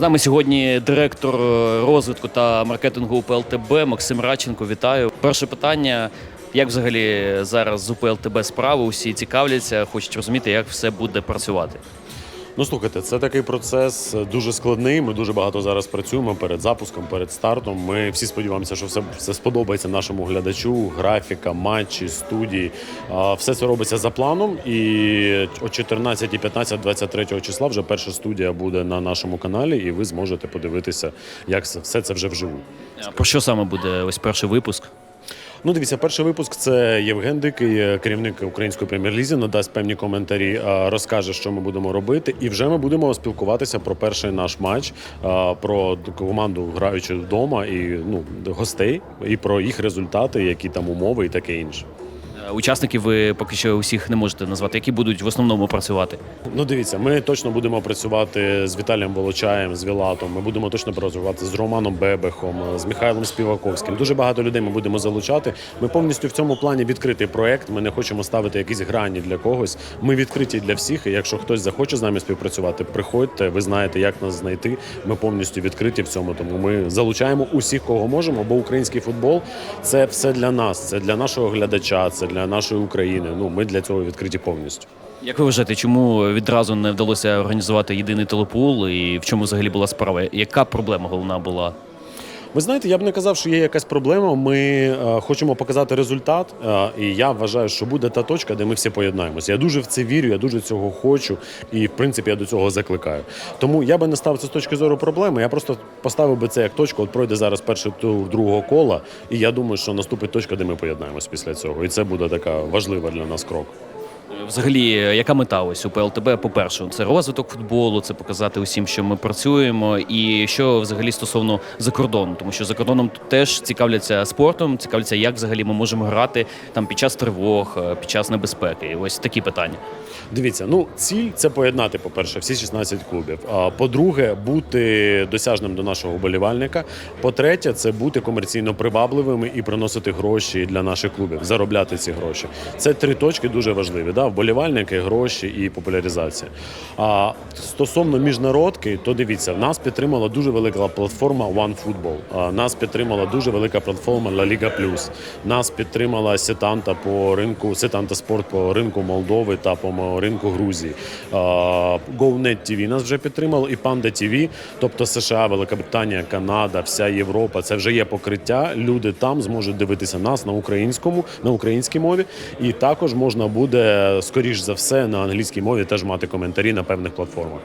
З нами сьогодні директор е, розвитку та маркетингу УПЛТБ Максим Радченко. Вітаю. Перше питання: як взагалі зараз з УПЛТБ справи? Усі цікавляться, хочуть розуміти, як все буде працювати. Ну слухайте, це такий процес е, дуже складний. Ми дуже багато зараз працюємо перед запуском, перед стартом. Ми всі сподіваємося, що все, все сподобається нашому глядачу. Графіка, матчі, студії. Все це робиться за планом. І о 14, 15, 23 числа вже перша студія буде на нашому каналі, і ви зможете подивитися, як все це вже вживу. Про що саме буде ось перший випуск? Ну, дивіться, перший випуск це Євген Дикий, е, керівник української прем'єр-лізі, надасть певні коментарі, е, розкаже, що ми будемо робити, і вже ми будемо спілкуватися про перший наш матч, е, про команду граючи вдома і ну гостей, і про їх результати, які там умови і таке інше. Учасників ви поки що усіх не можете назвати, які будуть в основному працювати. Ну, дивіться, ми точно будемо працювати з Віталієм Волочаєм, з Вілатом. Ми будемо точно працювати з Романом Бебехом, з Михайлом Співаковським. Дуже багато людей ми будемо залучати. Ми повністю в цьому плані відкритий проект. Ми не хочемо ставити якісь грані для когось. Ми відкриті для всіх. І якщо хтось захоче з нами співпрацювати, приходьте. Ви знаєте, як нас знайти. Ми повністю відкриті в цьому. Тому ми залучаємо усіх, кого можемо. Бо український футбол це все для нас. Це для нашого глядача, це для нашої України. Ну ми для цього відкриті повністю. Як ви вважаєте, чому відразу не вдалося організувати єдиний телепул і в чому взагалі була справа? Яка проблема головна була? Ви знаєте, я б не казав, що є якась проблема. Ми е, хочемо показати результат, е, і я вважаю, що буде та точка, де ми всі поєднаємося. Я дуже в це вірю, я дуже цього хочу, і в принципі я до цього закликаю. Тому я би не ставив це з точки зору проблеми. Я просто поставив би це як точку. От пройде зараз перший тур другого кола, і я думаю, що наступить точка, де ми поєднаємось після цього. І це буде така важлива для нас крок. Взагалі, яка мета ось у ПЛТБ? По-перше, це розвиток футболу, це показати усім, що ми працюємо, і що взагалі стосовно закордону, тому що за кордоном теж цікавляться спортом, цікавляться, як взагалі ми можемо грати там під час тривог, е, під час небезпеки. І ось такі питання. Дивіться, ну ціль це поєднати, по-перше, всі 16 клубів. А по-друге, бути досяжним до нашого вболівальника. По-третє, це бути комерційно привабливими і приносити гроші для наших клубів, заробляти ці гроші. Це три точки дуже важливі. Да? Вболівальники, гроші і популяризація. А стосовно міжнародки, то дивіться, нас підтримала дуже велика платформа OneFootball. Нас підтримала дуже велика платформа La Liga Plus. Нас підтримала Сетанта по ринку Сетанта Спорт по ринку Молдови та по ринку Грузії. GoNet TV нас вже підтримало, і Panda TV, тобто США, Великобританія, Канада, вся Європа. Це вже є покриття. Люди там зможуть дивитися нас на українському, на українській мові, і також можна буде скоріш за все на англійській мові теж мати коментарі на певних платформах.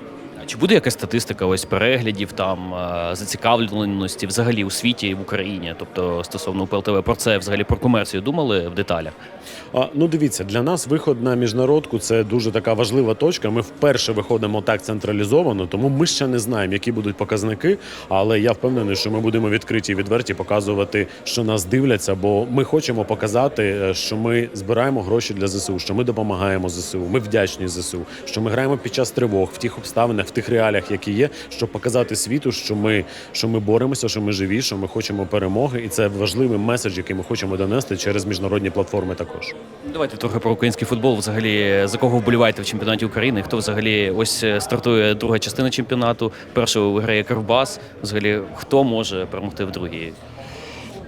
Чи буде якась статистика ось переглядів там е, зацікавленості взагалі у світі і в Україні? Тобто стосовно ПЛТВ, про це взагалі про комерцію думали в деталях? А, ну дивіться, для нас виход на міжнародку це дуже така важлива точка. Ми вперше виходимо так централізовано, тому ми ще не знаємо, які будуть показники. Але я впевнений, що ми будемо відкриті і відверті показувати, що нас дивляться, бо ми хочемо показати, е, що ми збираємо гроші для ЗСУ, що ми допомагаємо ЗСУ. Ми вдячні ЗСУ, що ми граємо під час тривог в тих обставинах, тих реаліях, які є, щоб показати світу, що ми, що ми боремося, що ми живі, що ми хочемо перемоги, і це важливий меседж, який ми хочемо донести через міжнародні платформи. Також. Давайте трохи про український футбол. Взагалі, за кого вболіваєте в чемпіонаті України? Хто взагалі ось е, стартує друга частина чемпіонату? Першою виграє Кривбас. Взагалі, хто може перемогти в другій?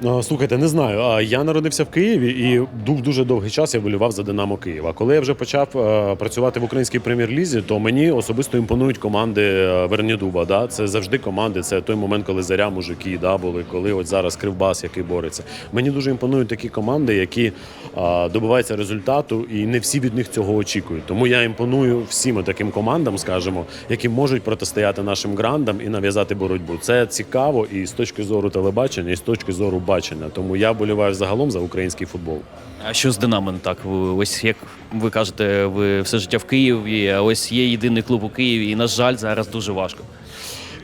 А, Слухайте, не знаю. А я народився в Києві і був дуже довгий час я болював за Динамо Києва. Коли я вже почав е, працювати в українській прем'єр-лізі, то мені особисто імпонують команди е, Вернідуба. Да? Це завжди команди. Це той момент, коли заря мужики да, були, коли от зараз Кривбас, який бореться. Мені дуже імпонують такі команди, які е, добиваються результату, і не всі від них цього очікують. Тому я імпоную всім таким командам, скажімо, які можуть протистояти нашим грандам і нав'язати боротьбу. Це цікаво і з точки зору телебачення, і з точки зору бачення. Тому я боліваю загалом за український футбол. А що з Динамо так? Ось як ви кажете, ви все життя в Києві, а ось є єдиний клуб у Києві, і на жаль, зараз дуже важко.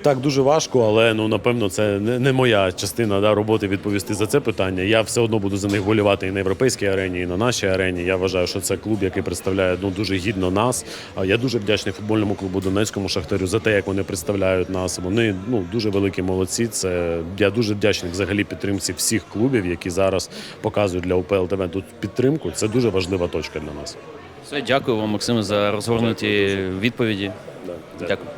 Так, дуже важко, але ну напевно це не, моя частина да, роботи відповісти за це питання. Я все одно буду за них болівати і на європейській арені, і на нашій арені. Я вважаю, що це клуб, який представляє ну дуже гідно нас. Я дуже вдячний футбольному клубу Донецькому Шахтарю за те, як вони представляють нас. Вони ну дуже великі молодці. Це я дуже вдячний взагалі підтримці всіх клубів, які зараз показують для УПЛ ТВ тут підтримку. Це дуже важлива точка для нас. Все, дякую вам, Максиме, за розгорнуті відповіді. Да, Дякую.